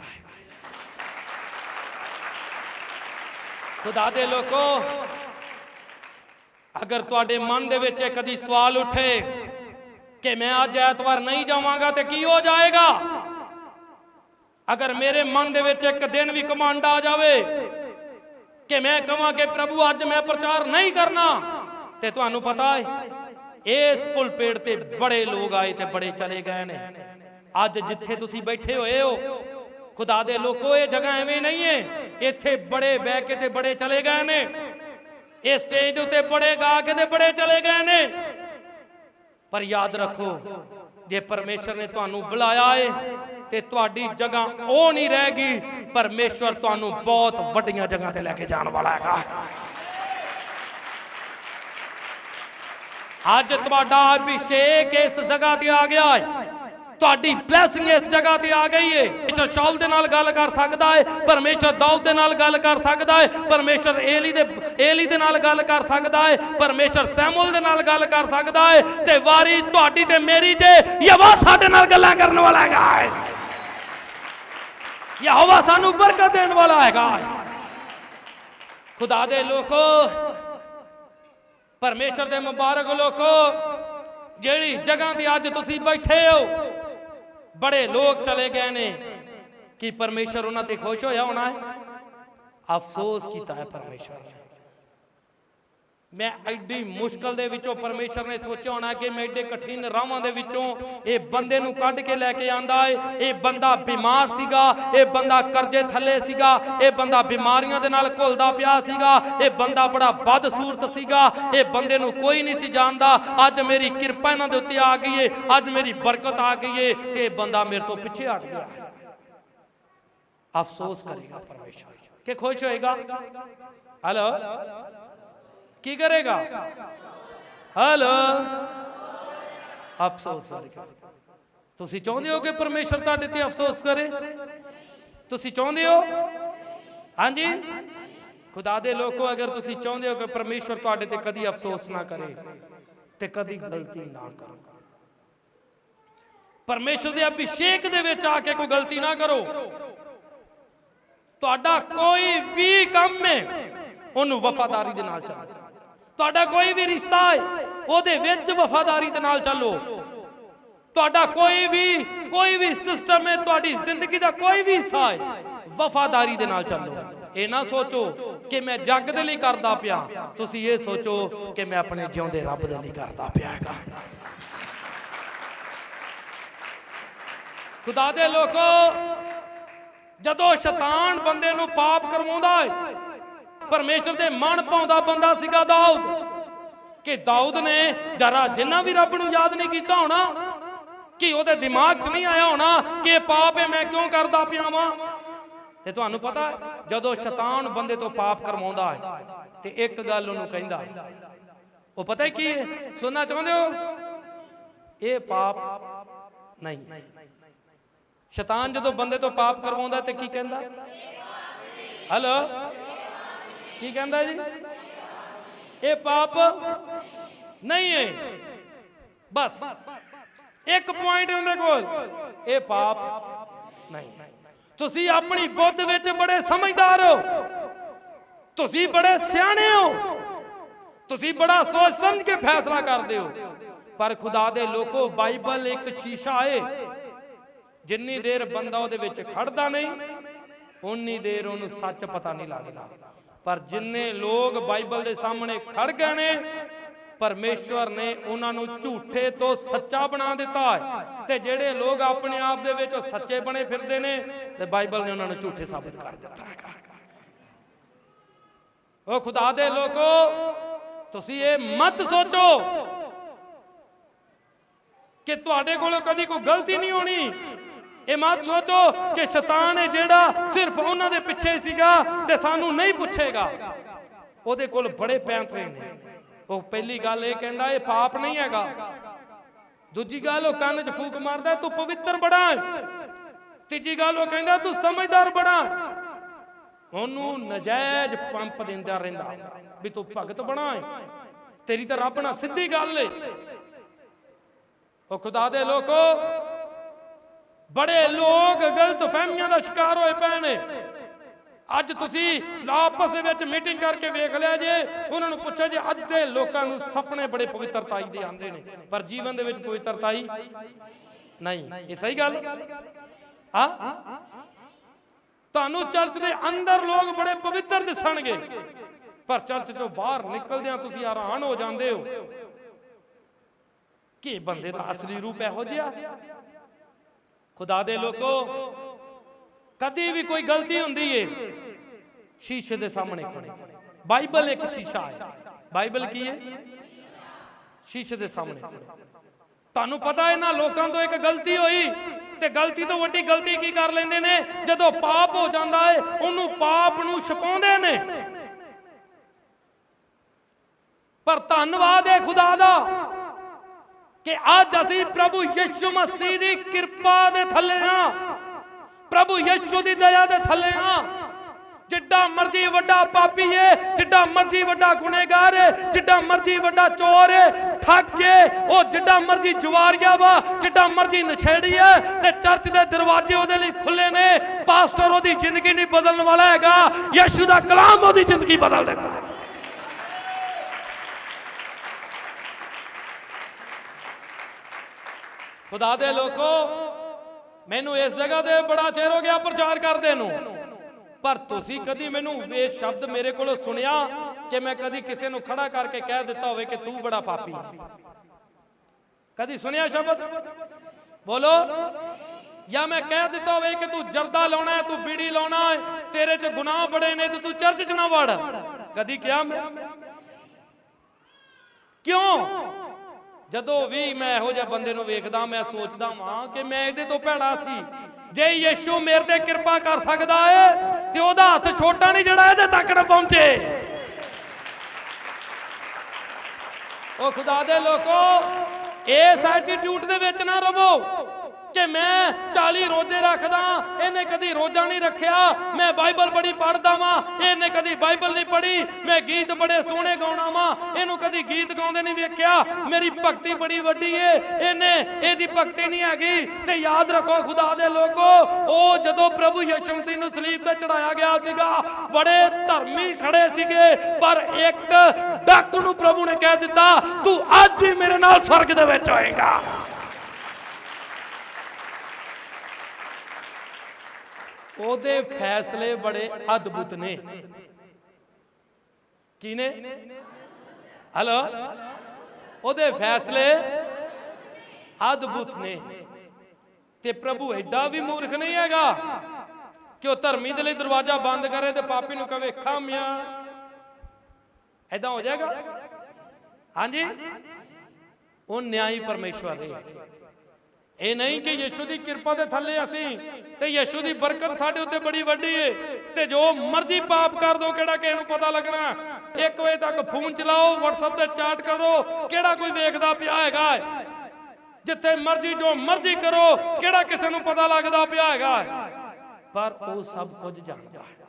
ਖੁਦਾ ਦੇ ਲੋਕੋ ਅਗਰ ਤੁਹਾਡੇ ਮਨ ਦੇ ਵਿੱਚ ਕਦੀ ਸਵਾਲ ਉੱਠੇ ਕਿ ਮੈਂ ਅੱਜ ਐਤਵਾਰ ਨਹੀਂ ਜਾਵਾਂਗਾ ਤੇ ਕੀ ਹੋ ਜਾਏਗਾ? ਅਗਰ ਮੇਰੇ ਮਨ ਦੇ ਵਿੱਚ ਇੱਕ ਦਿਨ ਵੀ ਕਮਾਂਡ ਆ ਜਾਵੇ ਕਿ ਮੈਂ ਕਹਾਂ ਕਿ ਪ੍ਰਭੂ, ਅੱਜ ਮੈਂ ਪ੍ਰਚਾਰ ਨਹੀਂ ਕਰਨਾ, ਤੇ ਤੁਹਾਨੂੰ ਪਤਾ ਹੈ, ਇਸ ਪੁਲਪੇੜ ਤੇ ਬੜੇ ਲੋਕ ਆਏ ਤੇ ਬੜੇ ਚਲੇ ਗਏ ਨੇ। ਅੱਜ ਜਿੱਥੇ ਤੁਸੀਂ ਬੈਠੇ ਹੋਏ ਹੋ, ਖੁਦਾ ਦੇ ਲੋਕੋ, ਇਹ ਜਗ੍ਹਾ ਐਵੇਂ ਨਹੀਂ ਹੈ, ਇੱਥੇ ਬੜੇ ਬਹਿ ਕੇ ਤੇ ਬੜੇ ਚਲੇ ਗਏ ਨੇ। ਇਹ ਸਟੇਜ ਦੇ ਉੱਤੇ ਬੜੇ ਗਾ ਕੇ ਤੇ ਬੜੇ ਚਲੇ ਗਏ ਨੇ। ਪਰ ਯਾਦ ਰੱਖੋ ਜੇ ਪਰਮੇਸ਼ਰ ਨੇ ਤੁਹਾਨੂੰ ਬੁਲਾਇਆ ਏ, ਤੇ ਤੁਹਾਡੀ ਜਗ੍ਹਾ ਉਹ ਨਹੀਂ ਰਹੇਗੀ ਪਰਮੇਸ਼ਰ ਤੁਹਾਨੂੰ ਬਹੁਤ ਵੱਡੀਆਂ ਜਗ੍ਹਾ ਤੇ ਲੈ ਕੇ ਜਾਣ ਵਾਲਾ ਹੈਗਾ। ਅੱਜ ਤੁਹਾਡਾ ਅਭਿਸ਼ੇਕ ਇਸ ਜਗ੍ਹਾ ਤੇ ਆ ਗਿਆ ਹੈ ਤੁਹਾਡੀ ਬਲੇਸਿੰਗ ਇਸ ਜਗ੍ਹਾ ਤੇ ਆ ਗਈ ਏ। ਪਰਮੇਸ਼ਰ ਸ਼ਾਉਲ ਦੇ ਨਾਲ ਗੱਲ ਕਰ ਸਕਦਾ ਹੈ ਪਰਮੇਸ਼ਰ ਦਾਊਦ ਦੇ ਨਾਲ ਗੱਲ ਕਰ ਸਕਦਾ ਹੈ ਪਰਮੇਸ਼ਰ ਏਲੀ ਦੇ ਏਲੀ ਦੇ ਨਾਲ ਗੱਲ ਕਰ ਸਕਦਾ ਹੈ ਪਰਮੇਸ਼ਰ ਸੈਮੂਅਲ ਦੇ ਨਾਲ ਗੱਲ ਕਰ ਸਕਦਾ ਹੈ ਤੇ ਵਾਰੀ ਤੁਹਾਡੀ ਤੇ ਮੇਰੀ ਜੇ ਯਵਾ ਸਾਡੇ ਨਾਲ ਗੱਲਾਂ ਕਰਨ ਵਾਲਾ ਹੈਗਾ ਹੈ ਯਹੋਵਾ ਸਾਨੂੰ ਬਰਕਤ ਦੇਣ ਵਾਲਾ ਹੈਗਾ ਖੁਦਾ ਦੇ ਲੋਕੋ, ਪਰਮੇਸ਼ਰ ਦੇ ਮੁਬਾਰਕ ਲੋਕੋ, ਜਿਹੜੀ ਜਗ੍ਹਾ ਤੇ ਅੱਜ ਤੁਸੀਂ ਬੈਠੇ ਹੋ ਬੜੇ ਲੋਕ ਚਲੇ ਗਏ ਨੇ ਕਿ ਪਰਮੇਸ਼ਰ ਉਹਨਾਂ ਤੇ ਖੁਸ਼ ਹੋਇਆ ਹੋਣਾ ਹੈ। ਅਫਸੋਸ ਕੀਤਾ ਹੈ ਪਰਮੇਸ਼ਰ ਨੇ। ਮੈਂ ਐਡੀ ਮੁਸ਼ਕਲ ਦੇ ਵਿੱਚੋਂ ਪਰਮੇਸ਼ਰ ਨੇ ਸੋਚਿਆ ਹੋਣਾ ਕਿ ਮੈਂ ਐਡੇ ਕਠਿਨ ਰਾਹਾਂ ਦੇ ਵਿੱਚੋਂ ਇਹ ਬੰਦੇ ਨੂੰ ਕੱਢ ਕੇ ਲੈ ਕੇ ਆਂਦਾ ਏ। ਇਹ ਬੰਦਾ ਬਿਮਾਰ ਸੀਗਾ, ਇਹ ਬੰਦਾ ਕਰਜ਼ੇ ਥੱਲੇ ਸੀਗਾ, ਇਹ ਬੰਦਾ ਬਿਮਾਰੀਆਂ ਦੇ ਨਾਲ ਘੁਲਦਾ ਪਿਆ ਸੀਗਾ, ਇਹ ਬੰਦਾ ਬੜਾ ਬਦਸੂਰਤ ਸੀਗਾ, ਇਹ ਬੰਦੇ ਨੂੰ ਕੋਈ ਨਹੀਂ ਸੀ ਜਾਣਦਾ। ਅੱਜ ਮੇਰੀ ਕਿਰਪਾ ਇਹਨਾਂ ਦੇ ਉੱਤੇ ਆ ਗਈ ਏ, ਅੱਜ ਮੇਰੀ ਬਰਕਤ ਆ ਗਈ ਏ ਤੇ ਇਹ ਬੰਦਾ ਮੇਰੇ ਤੋਂ ਪਿੱਛੇ ਹਟ ਗਿਆ। ਅਫਸੋਸ ਕਰੇਗਾ ਪਰਮੇਸ਼ਰ। ਕਿ ਖੁਸ਼ ਹੋਏਗਾ? ਹਲੋ ਕੀ ਕਰੇਗਾ? ਹਲੋ। ਅਫਸੋਸ ਕਰੇਗਾ ਤੁਸੀਂ ਚਾਹੁੰਦੇ ਹੋ ਕਿ ਪਰਮੇਸ਼ਰ ਤੁਹਾਡੇ ਤੇ ਅਫਸੋਸ ਕਰੇ? ਤੁਸੀਂ ਚਾਹੁੰਦੇ ਹੋ? ਹਾਂਜੀ। ਖੁਦਾ ਦੇ ਲੋਕੋ, ਅਗਰ ਤੁਸੀਂ ਚਾਹੁੰਦੇ ਹੋ ਕਿ ਪਰਮੇਸ਼ਰ ਤੁਹਾਡੇ ਤੇ ਕਦੀ ਅਫਸੋਸ ਨਾ ਕਰੇ ਤੇ ਕਦੀ ਗਲਤੀ ਨਾ ਕਰੋ। ਪਰਮੇਸ਼ਰ ਦੇ ਅਭਿਸ਼ੇਕ ਦੇ ਵਿੱਚ ਆ ਕੇ ਕੋਈ ਗਲਤੀ ਨਾ ਕਰੋ। ਤੁਹਾਡਾ ਕੋਈ ਵੀ ਕੰਮ ਹੈ, ਉਹਨੂੰ ਵਫਾਦਾਰੀ ਦੇ ਨਾਲ ਚੱਲੋ। ਤੁਹਾਡਾ ਕੋਈ ਵੀ ਰਿਸ਼ਤਾ ਹੈ, ਉਹਦੇ ਵਿੱਚ ਵਫਾਦਾਰੀ ਦੇ ਨਾਲ ਚੱਲੋ। ਤੁਹਾਡਾ ਕੋਈ ਵੀ ਕੋਈ ਵੀ ਸਿਸਟਮ ਹੈ, ਤੁਹਾਡੀ ਜ਼ਿੰਦਗੀ ਦਾ ਕੋਈ ਵੀ ਹਿੱਸਾ ਹੈ, ਵਫਾਦਾਰੀ ਦੇ ਨਾਲ ਚੱਲੋ। ਇਹ ਨਾ ਸੋਚੋ ਕਿ ਮੈਂ ਜੱਗ ਦੇ ਲਈ ਕਰਦਾ ਪਿਆ। ਤੁਸੀਂ ਇਹ ਸੋਚੋ ਕਿ ਮੈਂ ਆਪਣੇ ਜਿਉਂਦੇ ਰੱਬ ਦੇ ਲਈ ਕਰਦਾ ਪਿਆ ਹੈਗਾ। ਖੁਦਾ ਦੇ ਲੋਕੋ, ਜਦੋਂ ਸ਼ੈਤਾਨ ਬੰਦੇ ਨੂੰ ਪਾਪ ਕਰਵਾਉਂਦਾ ਹੈ ਪਰਮੇਸ਼ਰ ਦੇ ਮਨ ਪਾਉਂਦਾ ਬੰਦਾ ਸੀਗਾ ਦਾਊਦ। ਕਿ ਦਾਊਦ ਨੇ ਜਰਾ ਜਿੰਨਾ ਵੀ ਰੱਬ ਨੂੰ ਯਾਦ ਨਹੀਂ ਕੀਤਾ ਹੋਣਾ, ਕਿ ਉਹਦੇ ਦਿਮਾਗ 'ਚ ਨਹੀਂ ਆਇਆ ਹੋਣਾ ਕਿ ਇਹ ਪਾਪ ਹੈ, ਮੈਂ ਕਿਉਂ ਕਰਦਾ ਪਿਆ ਵਾਂ? ਤੇ ਤੁਹਾਨੂੰ ਪਤਾ ਹੈ, ਜਦੋਂ ਸ਼ੈਤਾਨ ਬੰਦੇ ਤੋਂ ਪਾਪ ਕਰਵਾਉਂਦਾ ਹੈ, ਤੇ ਇੱਕ ਗੱਲ ਉਹਨੂੰ ਕਹਿੰਦਾ ਉਹ ਪਤਾ ਕੀ ਹੈ? ਸੁਣਨਾ ਚਾਹੁੰਦੇ ਹੋ? ਇਹ ਪਾਪ ਨਹੀਂ ਸ਼ੈਤਾਨ ਜਦੋਂ ਬੰਦੇ ਤੋਂ ਪਾਪ ਕਰਵਾਉਂਦਾ ਤੇ ਕੀ ਕਹਿੰਦਾ? ਹਲੋ ਕੀ ਕਹਿੰਦਾ ਜੀ? ਇਹ ਪਾਪ ਨਹੀਂ ਹੈ। ਬਸ। ਇੱਕ ਪੁਆਇੰਟ ਉਹਦੇ ਕੋਲ। ਇਹ ਪਾਪ ਨਹੀਂ। ਤੁਸੀਂ ਆਪਣੀ ਬੁੱਧ ਵਿੱਚ ਬੜੇ ਸਮਝਦਾਰ ਹੋ। ਤੁਸੀਂ ਬੜੇ ਸਿਆਣੇ ਹੋ। ਤੁਸੀਂ ਬੜਾ ਸੋਚ ਸਮਝ ਕੇ ਫੈਸਲਾ ਕਰਦੇ ਹੋ। ਪਰ ਖੁਦਾ ਦੇ ਲੋਕੋ, ਬਾਈਬਲ ਇੱਕ ਸ਼ੀਸ਼ਾ ਏ ਜਿੰਨੀ ਦੇਰ ਬੰਦਾ ਉਹਦੇ ਵਿੱਚ ਖੜਦਾ ਨਹੀਂ ਉਨੀ ਦੇਰ ਉਹਨੂੰ ਸੱਚ ਪਤਾ ਨਹੀਂ ਲੱਗਦਾ। ਪਰ ਜਿੰਨੇ ਲੋਕ ਬਾਈਬਲ ਦੇ ਸਾਹਮਣੇ ਖੜ ਗਏ ਨੇ, ਪਰਮੇਸ਼ਵਰ ਨੇ ਉਹਨਾਂ ਨੂੰ ਝੂਠੇ ਤੋਂ ਸੱਚਾ ਬਣਾ ਦਿੱਤਾ ਹੈ। ਤੇ ਜਿਹੜੇ ਲੋਕ ਆਪਣੇ ਆਪ ਦੇ ਵਿੱਚ ਸੱਚੇ ਬਣੇ ਫਿਰਦੇ ਨੇ, ਤੇ ਬਾਈਬਲ ਨੇ ਉਹਨਾਂ ਨੂੰ ਝੂਠੇ ਸਾਬਿਤ ਕਰ ਦਿੱਤਾ ਹੈਗਾ ਉਹ ਖੁਦਾ ਦੇ ਲੋਕੋ, ਤੁਸੀਂ ਇਹ ਮਤ ਸੋਚੋ ਕਿ ਤੁਹਾਡੇ ਕੋਲੋਂ ਕਦੀ ਕੋਈ ਗਲਤੀ ਨਹੀਂ ਹੋਣੀ। ਇਹ ਮਤ ਸੋਚੋ ਕਿ ਸ਼ੈਤਾਨ ਹੈ ਜਿਹੜਾ ਸਿਰਫ ਉਹਨਾਂ ਦੇ ਪਿੱਛੇ ਸੀਗਾ ਤੇ ਸਾਨੂੰ ਨਹੀਂ ਪੁੱਛੇਗਾ। ਉਹਦੇ ਕੋਲ ਬੜੇ ਪੈਂਤਰੇ ਨੇ। ਉਹ ਪਹਿਲੀ ਗੱਲ ਇਹ ਕਹਿੰਦਾ, ਇਹ ਪਾਪ ਨਹੀਂ ਹੈਗਾ। ਦੂਜੀ ਗੱਲ, ਉਹ ਕੰਨ 'ਚ ਫੂਕ ਮਾਰਦਾ, ਤੂੰ ਪਵਿੱਤਰ ਬੜਾ ਹੈ ਤੀਜੀ ਗੱਲ, ਉਹ ਕਹਿੰਦਾ, ਤੂੰ ਸਮਝਦਾਰ ਬੜਾ ਉਹਨੂੰ ਨਜਾਇਜ਼ ਪੰਪ ਦਿੰਦਾ ਰਹਿੰਦਾ ਵੀ ਤੂੰ ਭਗਤ ਬਣਾ ਹੈ ਤੇਰੀ ਤਾਂ ਰੱਬ ਨਾਲ ਸਿੱਧੀ ਗੱਲ ਏ। ਉਹ ਖੁਦਾ ਦੇ ਲੋਕੋ ਬੜੇ ਲੋਕ ਗਲਤ ਫਹਿਮੀਆਂ ਦਾ ਸ਼ਿਕਾਰ ਹੋਏ ਪਏ ਨੇ। ਅੱਜ ਤੁਸੀਂ ਆਪਸ ਵਿੱਚ ਮੀਟਿੰਗ ਕਰਕੇ ਵੇਖ ਲਿਆ ਜੇ, ਉਹਨਾਂ ਨੂੰ ਪੁੱਛੋ ਜੇ ਅੱਧੇ ਲੋਕਾਂ ਨੂੰ ਸੁਪਨੇ ਬੜੇ ਪਵਿੱਤਰਤਾਈ ਦੇ ਆਉਂਦੇ ਨੇ, ਪਰ ਜੀਵਨ ਦੇ ਵਿੱਚ ਪਵਿੱਤਰਤਾਈ ਨਹੀਂ। ਇਹ ਸਹੀ ਗੱਲ? ਆ ਤੁਹਾਨੂੰ ਚਰਚ ਦੇ ਅੰਦਰ ਲੋਕ ਬੜੇ ਪਵਿੱਤਰ ਦਿਸਣਗੇ, ਪਰ ਚਰਚ ਤੋਂ ਬਾਹਰ ਨਿਕਲਦਿਆਂ ਤੁਸੀਂ ਹੈਰਾਨ ਹੋ ਜਾਂਦੇ ਹੋ। ਕਿ ਬੰਦੇ ਦਾ ਅਸਲੀ ਰੂਪ ਇਹੋ ਜਿਹਾ? ਖੁਦਾ ਦੇ ਲੋਕੋ, ਕਦੀ ਵੀ ਕੋਈ ਗਲਤੀ ਹੁੰਦੀ ਏ, ਸ਼ੀਸ਼ੇ ਦੇ ਸਾਹਮਣੇ ਖੜੇ। ਬਾਈਬਲ ਇੱਕ ਸ਼ੀਸ਼ਾ ਹੈ। ਬਾਈਬਲ ਕੀ ਹੈ? ਸ਼ੀਸ਼ੇ ਦੇ ਸਾਹਮਣੇ ਖੜੇ। ਤੁਹਾਨੂੰ ਪਤਾ ਇਹਨਾਂ ਲੋਕਾਂ ਤੋਂ ਇੱਕ ਗਲਤੀ ਹੋਈ ਤੇ ਗਲਤੀ ਤੋਂ ਵੱਡੀ ਗਲਤੀ ਕੀ ਕਰ ਲੈਂਦੇ ਨੇ? ਜਦੋਂ ਪਾਪ ਹੋ ਜਾਂਦਾ ਏ, ਉਹਨੂੰ ਪਾਪ ਨੂੰ ਛਪਾਉਂਦੇ ਨੇ। ਪਰ ਧੰਨਵਾਦ ਹੈ ਖੁਦਾ ਦਾ। ਕਿ ਅੱਜ ਅਸੀਂ ਪ੍ਰਭੂ ਯਿਸੂ ਮਸੀਹ ਦੀ ਕਿਰਪਾ ਦੇ ਥੱਲੇ ਆ। ਪ੍ਰਭੂ ਯਿਸੂ ਦੀ ਦਇਆ ਦੇ ਥੱਲੇ ਆ। ਜਿੱਡਾ ਮਰਜ਼ੀ ਵੱਡਾ ਪਾਪੀ ਏ, ਜਿੱਡਾ ਮਰਜ਼ੀ ਵੱਡਾ ਗੁਨੇਗਾਰ ਏ, ਜਿੱਡਾ ਮਰਜ਼ੀ ਵੱਡਾ ਚੋਰ ਏ, ਠੱਗ ਏ, ਉਹ ਜਿੱਡਾ ਮਰਜ਼ੀ ਜੁਆਰੀਆ ਵਾ, ਜਿੱਡਾ ਮਰਜ਼ੀ ਨਛੇੜੀ ਏ, ਤੇ ਚਰਚ ਦੇ ਦਰਵਾਜ਼ੇ ਉਹਦੇ ਲਈ ਖੁੱਲੇ ਨੇ, ਪਾਸਟਰ ਉਹਦੀ ਜ਼ਿੰਦਗੀ ਨਹੀਂ ਬਦਲਣ ਵਾਲਾ ਹੈਗਾ, ਯਿਸੂ ਦਾ ਕਲਾਮ ਉਹਦੀ ਜ਼ਿੰਦਗੀ ਬਦਲ ਦਿੰਦਾ ਖੁਦਾ ਦੇ ਲੋਕੋ, ਮੈਨੂੰ ਇਸ ਜਗ੍ਹਾ ਤੇ ਬੜਾ ਚਿਰ ਹੋ ਗਿਆ ਪ੍ਰਚਾਰ ਕਰਦੇ ਨੂੰ। ਪਰ ਤੁਸੀਂ ਕਦੀ ਮੈਨੂੰ ਇਹ ਸ਼ਬਦ ਮੇਰੇ ਕੋਲੋਂ ਸੁਣਿਆ ਕਿ ਮੈਂ ਕਦੀ ਕਿਸੇ ਨੂੰ ਖੜਾ ਕਰਕੇ ਕਹਿ ਦਿੱਤਾ ਹੋਵੇ ਕਿ ਤੂੰ ਬੜਾ ਪਾਪੀ ਹੈ? ਕਦੀ ਸੁਣਿਆ ਸ਼ਬਦ? ਬੋਲੋ, ਜਾਂ ਮੈਂ ਕਹਿ ਦਿੱਤਾ ਹੋਵੇ ਕਿ ਤੂੰ ਜਰਦਾ ਲਾਉਣਾ ਹੈ, ਤੂੰ ਬੀੜੀ ਲਾਉਣਾ ਹੈ, ਤੇਰੇ 'ਚ ਗੁਨਾਹ ਬੜੇ ਨੇ ਤੇ ਤੂੰ ਚਰਚ 'ਚ ਨਾ ਵੜ। ਕਦੀ ਕਿਹਾ ਮੈਂ? ਕਿਉਂ? ਜਦੋਂ ਵੀ ਮੈਂ ਇਹੋ ਜਿਹੇ ਬੰਦੇ ਨੂੰ ਵੇਖਦਾ, ਮੈਂ ਸੋਚਦਾ ਵਾਂ ਕਿ ਮੈਂ ਇਹਦੇ ਤੋਂ ਭੈੜਾ ਸੀ। ਜੇ ਯੀਸ਼ੂ ਮੇਰੇ ਤੇ ਕਿਰਪਾ ਕਰ ਸਕਦਾ ਏ, ਤੇ ਉਹਦਾ ਹੱਥ ਛੋਟਾ ਨਹੀਂ ਜਿਹੜਾ ਇਹਦੇ ਤੱਕ ਨਾ ਪਹੁੰਚੇ। ਉਹ ਖੁਦਾ ਦੇ ਲੋਕੋ, ਇਸ ਐਟੀਟਿਊਡ ਦੇ ਵਿੱਚ ਨਾ ਰਵੋ। ਕਿ ਮੈਂ 40 ਰੋਜ਼ੇ ਰੱਖਦਾ ਇਹਨੇ ਕਦੀ ਰੋਜ਼ਾ ਨਹੀਂ ਰੱਖਿਆ। ਮੈਂ ਬਾਈਬਲ ਬੜੀ ਪੜ੍ਹਦਾ ਵਾਂ। ਇਹਨੇ ਕਦੀ ਬਾਈਬਲ ਨਹੀਂ ਪੜ੍ਹੀ। ਮੈਂ ਗੀਤ ਬੜੇ ਸੋਹਣੇ ਗਾਉਣਾ ਵਾਂ। ਇਹਨੂੰ ਕਦੀ ਗੀਤ ਗਾਉਂਦੇ ਨਹੀਂ ਵੇਖਿਆ। ਮੇਰੀ ਭਗਤੀ ਬੜੀ ਵੱਡੀ ਏ। ਇਹਨੇ, ਇਹਦੀ ਭਗਤੀ ਨਹੀਂ ਹੈਗੀ। ਤੇ ਯਾਦ ਰੱਖੋ ਖੁਦਾ ਦੇ ਲੋਕੋ, ਉਹ ਜਦੋਂ ਪ੍ਰਭੂ ਯਸ਼ਮ ਸਿੰਘ ਨੂੰ ਸਲੀਬ ਤੇ ਚੜਾਇਆ ਗਿਆ ਸੀਗਾ, ਬੜੇ ਧਰਮੀ ਖੜੇ ਸੀਗੇ। ਪਰ ਇੱਕ ਡੱਕ ਨੂੰ ਪ੍ਰਭੂ ਨੇ ਕਹਿ ਦਿੱਤਾ, ਤੂੰ ਅੱਜ ਹੀ ਮੇਰੇ ਨਾਲ ਸਵਰਗ ਦੇ ਵਿੱਚ ਆਏਗਾ ਉਹਦੇ ਫੈਸਲੇ ਬੜੇ ਅਦਭੁਤ ਨੇ। ਕੀ ਨੇ ਹਲੋ ਉਹਦੇ ਫੈਸਲੇ ਅਦਭੁਤ ਨੇ। ਤੇ ਪ੍ਰਭੂ ਐਡਾ ਵੀ ਮੂਰਖ ਨਹੀਂ ਹੈਗਾ ਕਿ ਉਹ ਧਰਮੀ ਦੇ ਲਈ ਦਰਵਾਜ਼ਾ ਬੰਦ ਕਰੇ ਤੇ ਪਾਪੀ ਨੂੰ ਕਵੇ, ਖਾਮਿਆ। ਐਦਾਂ ਹੋ ਜਾਏਗਾ? ਹਾਂਜੀ? ਉਹ ਨਿਆਈ ਪਰਮੇਸ਼ਵਰ ਹੈ ਇਹ ਨਹੀਂ ਕਿ ਯਿਸੂ ਦੀ ਕਿਰਪਾ ਦੇ ਥੱਲੇ ਅਸੀਂ ਤੇ ਯਿਸੂ ਦੀ ਬਰਕਤ ਸਾਡੇ ਉੱਤੇ ਬੜੀ ਵੱਡੀ ਏ। ਤੇ ਜੋ ਮਰਜ਼ੀ ਪਾਪ ਕਰ ਦੋ, ਕਿਹੜਾ ਕਿਸੇ ਨੂੰ ਪਤਾ ਲੱਗਣਾ। 1 ਵਜੇ ਤੱਕ ਫੋਨ ਚਲਾਓ, WhatsApp ਤੇ ਚੈਟ ਕਰੋ, ਕਿਹੜਾ ਕੋਈ ਵੇਖਦਾ ਪਿਆ ਹੈਗਾ ਜਿੱਥੇ ਮਰਜ਼ੀ, ਜੋ ਮਰਜ਼ੀ ਕਰੋ, ਕਿਹੜਾ ਕਿਸੇ ਨੂੰ ਪਤਾ ਲੱਗਦਾ ਪਿਆ ਹੈਗਾ ਪਰ ਉਹ ਸਭ ਕੁਝ ਜਾਣਦਾ ਹੈ।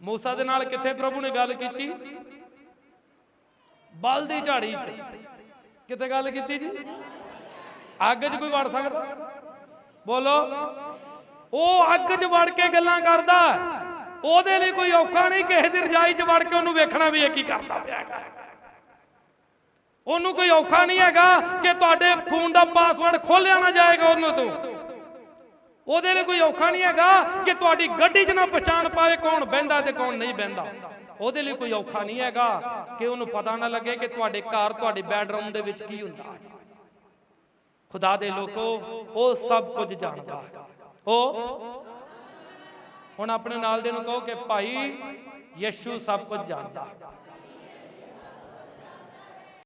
ਮੂਸਾ ਦੇ ਨਾਲ ਕਿੱਥੇ ਪ੍ਰਭੂ ਨੇ ਗੱਲ ਕੀਤੀ? ਬਲ ਦੀ ਝਾੜੀ 'ਚ। ਕਿੱਥੇ ਗੱਲ ਕੀਤੀ ਜੀ? ਅੱਗ 'ਚ ਕੋਈ ਵੜ ਸਕਦਾ? ਬੋਲੋ। ਉਹ ਅੱਗ 'ਚ ਵੜ ਕੇ ਗੱਲਾਂ ਕਰਦਾ। ਉਹਦੇ ਲਈ ਕੋਈ ਔਖਾ ਨਹੀਂ, ਕਿਸੇ ਦੀ ਰਜਾਈ 'ਚ ਵੜ ਕੇ ਉਹਨੂੰ ਵੇਖਣਾ ਵੀ ਇਹ ਕੀ ਕਰਦਾ ਪਿਆ ਹੈਗਾ। ਉਹਨੂੰ ਕੋਈ ਔਖਾ ਨਹੀਂ ਹੈਗਾ ਕਿ ਤੁਹਾਡੇ ਫੋਨ ਦਾ ਪਾਸਵਰਡ ਖੋਲਿਆ ਨਾ ਜਾਏਗਾ ਉਹਨੂੰ ਤੋਂ। ਉਹਦੇ ਲਈ ਕੋਈ ਔਖਾ ਨਹੀਂ ਹੈਗਾ ਕਿ ਤੁਹਾਡੀ ਗੱਡੀ 'ਚ ਨਾ ਪਛਾਣ ਪਾਵੇ ਕੌਣ ਬਹਿੰਦਾ ਤੇ ਕੌਣ ਨਹੀਂ ਬਹਿੰਦਾ। ਉਹਦੇ ਲਈ ਕੋਈ ਔਖਾ ਨਹੀਂ ਹੈਗਾ ਕਿ ਉਹਨੂੰ ਪਤਾ ਨਾ ਲੱਗੇ ਕਿ ਤੁਹਾਡੇ ਘਰ, ਤੁਹਾਡੇ ਬੈਡਰੂਮ ਦੇ ਵਿੱਚ ਕੀ ਹੁੰਦਾ ਹੈ। ਖੁਦਾ ਦੇ ਲੋਕੋ, ਉਹ ਸਭ ਕੁਝ ਜਾਣਦਾ ਹੈ। ਉਹ ਹੁਣ ਆਪਣੇ ਨਾਲ ਦੇ ਨੂੰ ਕਹੋ ਕਿ ਭਾਈ ਯਿਸੂ ਸਭ ਕੁਝ ਜਾਣਦਾ ਹੈ।